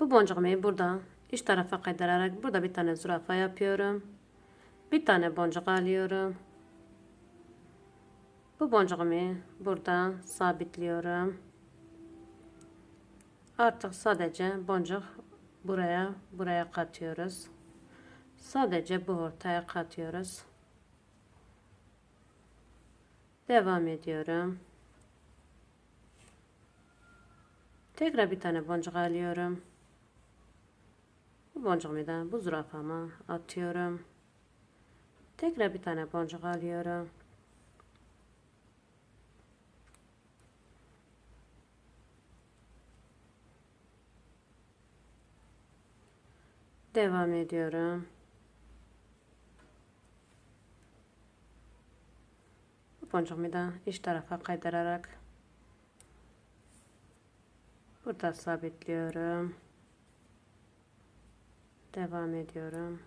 Bu boncuğumu burada iç tarafa kaydırarak burada bir tane zürafa yapıyorum. Bir tane boncuk alıyorum. Bu boncuğumu burada sabitliyorum. Artık sadece boncuk buraya buraya katıyoruz. Sadece bu ortaya katıyoruz. Devam ediyorum. Tekrar bir tane boncuk alıyorum. Bu boncuğumu da bu zürafama atıyorum. Tekrar bir tane boncuk alıyorum. Devam ediyorum. Bu boncuğumu da iç tarafa kaydırarak burada sabitliyorum. Devam ediyorum.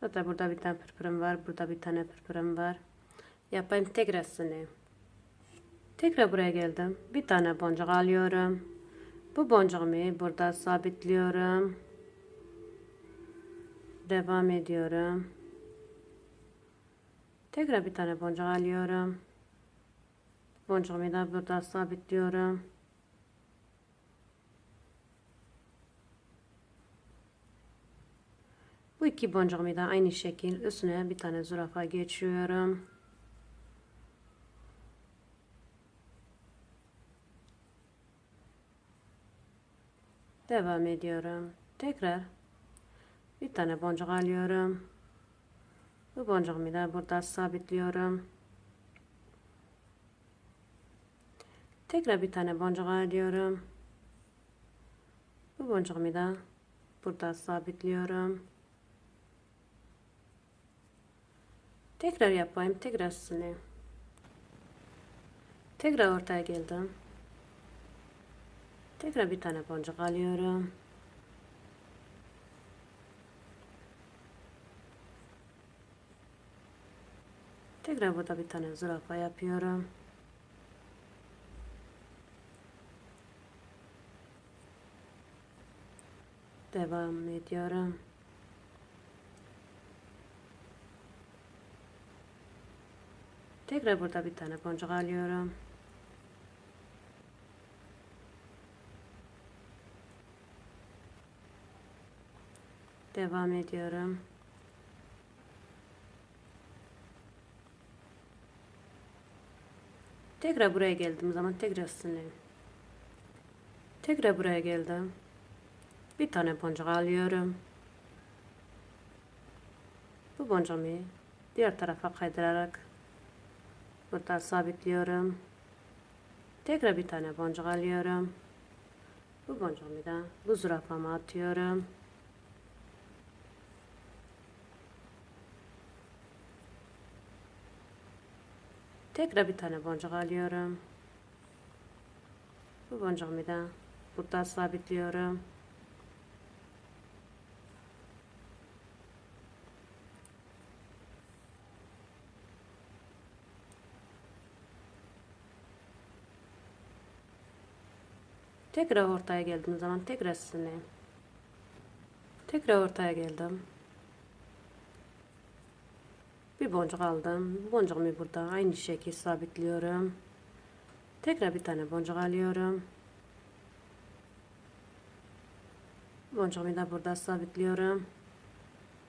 Hatta burada bir tane pırpırım var. Burada bir tane pırpırım var. Yapayım tekrarını. Tekrar buraya geldim. Bir tane boncuk alıyorum. Bu boncuğumu burada sabitliyorum. Devam ediyorum. Tekrar bir tane boncuk alıyorum. Boncuğumu da burada sabitliyorum. Bu iki boncuğumu da aynı şekil üstüne bir tane zürafa geçiyorum. Devam ediyorum. Tekrar bir tane boncuk alıyorum. Bu boncuğumu da burada sabitliyorum. Tekrar bir tane boncuk alıyorum. Bu boncuğumu da burada sabitliyorum. Tekrar yapayım. Tekrar üstüne. Tekrar ortaya geldim. Tekrar bir tane boncuk alıyorum. Tekrar burada bir tane zürafa yapıyorum. Devam ediyorum. Tekrar burada bir tane boncuk alıyorum. Devam ediyorum. Tekrar buraya geldim zaman tekrar sileyim. Tekrar buraya geldim. Bir tane boncuk alıyorum. Bu boncuğumu diğer tarafa kaydırarak burada sabitliyorum. Tekrar bir tane boncuk alıyorum. Bu boncuğumu da bu zürafama atıyorum. Tekrar bir tane boncuk alıyorum. Bu boncuğumu da burada sabitliyorum. Tekrar ortaya geldiğim zaman tekrar sizinle. Tekrar ortaya geldim. Bir boncuk aldım. Boncuğumu burada aynı şekilde sabitliyorum. Tekrar bir tane boncuk alıyorum. Boncuğumu da burada sabitliyorum.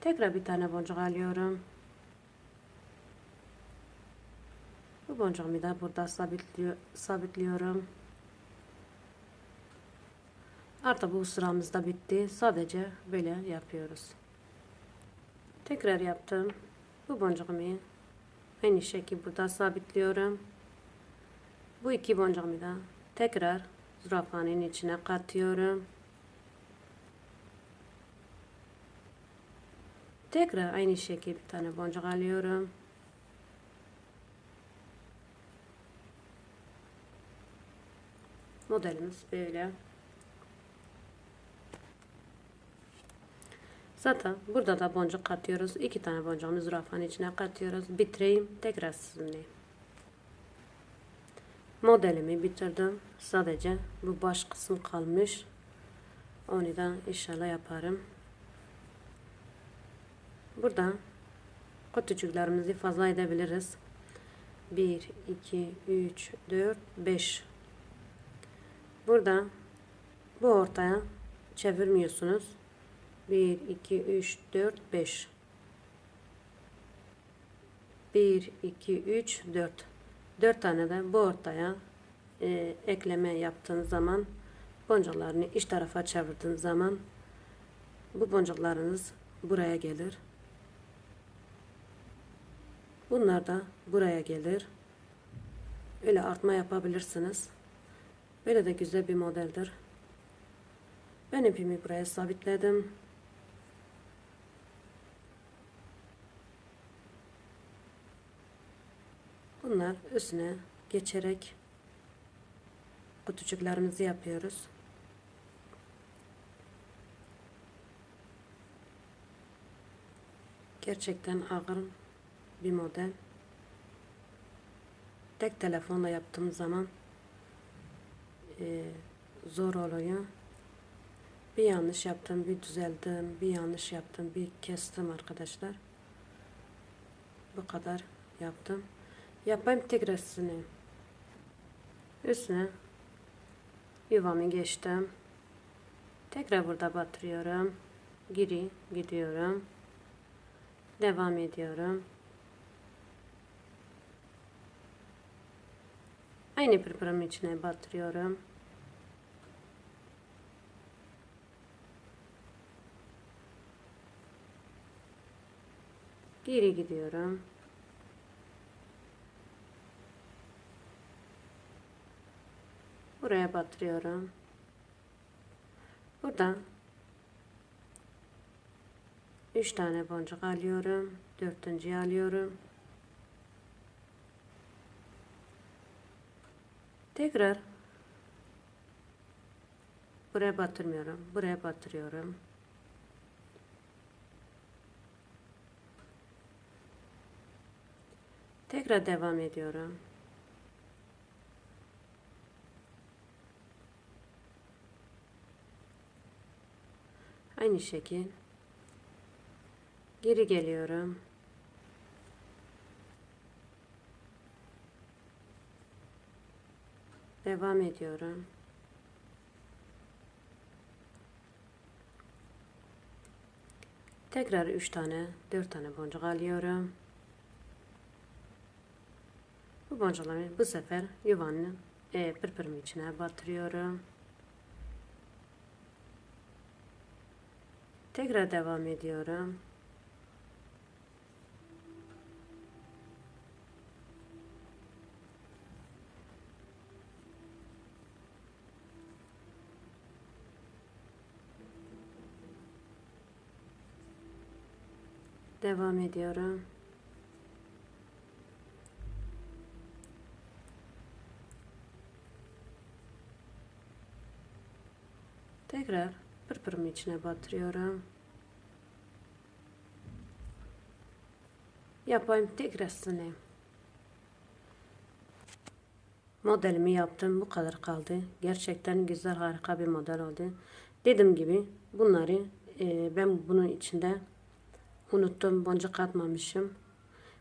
Tekrar bir tane boncuk alıyorum. Bu boncuğumu da burada sabitliyor, sabitliyorum. Artık bu sıramız da bitti. Sadece böyle yapıyoruz. Tekrar yaptım. Bu boncuğumu aynı şekilde burada sabitliyorum. Bu iki boncuğumu da tekrar zürafanın içine katıyorum. Tekrar aynı şekilde bir tane boncuk alıyorum. Modelimiz böyle. Zaten burada da boncuk katıyoruz. İki tane boncuğumuzu zürafanın içine katıyoruz. Bitireyim. Tekrar sizinleyim. Modelimi bitirdim. Sadece bu baş kısım kalmış. Onu da inşallah yaparım. Burada kutucuklarımızı fazla edebiliriz. 1, 2, 3, 4, 5. Burada bu ortaya çevirmiyorsunuz. 1, 2, 3, 4, 5. 1, 2, 3, 4. 4 tane de bu ortaya e, ekleme yaptığınız zaman boncuklarını iç tarafa çevirdiğiniz zaman bu boncuklarınız buraya gelir. Bunlar da buraya gelir. Öyle artma yapabilirsiniz. Böyle de güzel bir modeldir. Ben ipimi buraya sabitledim. Bunlar üstüne geçerek kutucuklarımızı yapıyoruz. Gerçekten ağır bir model. Tek telefonla yaptığım zaman e, zor oluyor. Bir yanlış yaptım, bir düzeldim, bir yanlış yaptım, bir kestim arkadaşlar. Bu kadar yaptım. Yapayım tekrar üstüne. Üstüne yuvamı geçtim. Tekrar burada batırıyorum. Geri gidiyorum. Devam ediyorum. Aynı pırpırımın içine batırıyorum. Geri gidiyorum. Buraya batırıyorum. Buradan 3 tane boncuk alıyorum. Dörtüncüyü alıyorum. Tekrar buraya batırmıyorum. Buraya batırıyorum. Tekrar devam ediyorum. Aynı şekil geri geliyorum. Devam ediyorum. Tekrar 3 tane, 4 tane boncuk alıyorum. Bu boncukları bu sefer yuvanın e, pırpırımın içine batırıyorum. Tekrar devam ediyorum. Devam ediyorum. Tekrar pırpırımı içine batırıyorum. Yapayım tekrarını. Modelimi yaptım. Bu kadar kaldı. Gerçekten güzel harika bir model oldu. Dediğim gibi bunları e, ben bunun içinde unuttum. Boncuk atmamışım.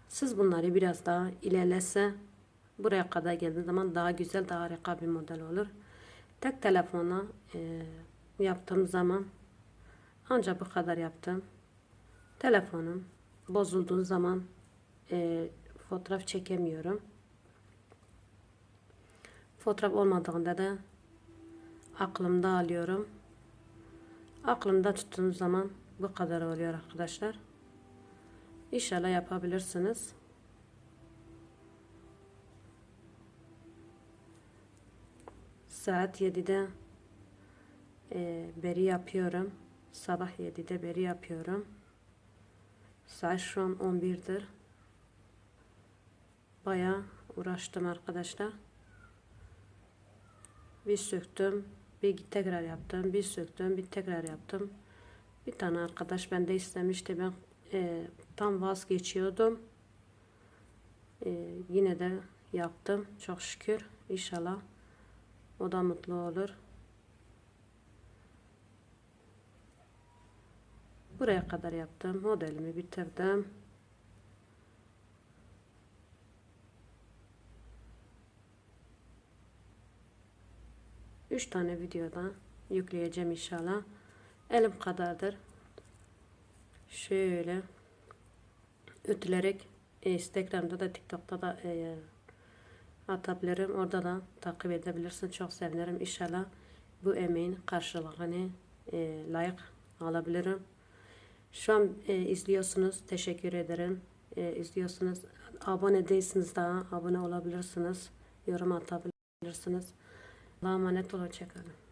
Siz bunları biraz daha ilerlese buraya kadar geldiği zaman daha güzel daha harika bir model olur. Tek telefona e, yaptığım zaman ancak bu kadar yaptım. Telefonum bozulduğu zaman e, fotoğraf çekemiyorum. Fotoğraf olmadığında da aklımda alıyorum. Aklımda tuttuğum zaman bu kadar oluyor arkadaşlar. İnşallah yapabilirsiniz. Saat 7'de e, beri yapıyorum. Sabah 7'de beri yapıyorum. Saat şu an 11'dir. Baya uğraştım arkadaşlar. Bir söktüm. Bir tekrar yaptım. Bir söktüm. Bir tekrar yaptım. Bir tane arkadaş bende istemişti. Ben e, tam vazgeçiyordum. E, yine de yaptım. Çok şükür. İnşallah o da mutlu olur. Buraya kadar yaptım. Modelimi bitirdim. Üç tane videoda yükleyeceğim inşallah. Elim kadardır. Şöyle ütülerek e, Instagram'da da TikTok'ta da e, atabilirim. Orada da takip edebilirsin. Çok sevinirim. İnşallah bu emeğin karşılığını e, layık alabilirim. Şu an e, izliyorsunuz. Teşekkür ederim. E, izliyorsunuz. Abone değilsiniz daha. Abone olabilirsiniz. Yorum atabilirsiniz. Allah'a emanet olun. Hoşçakalın.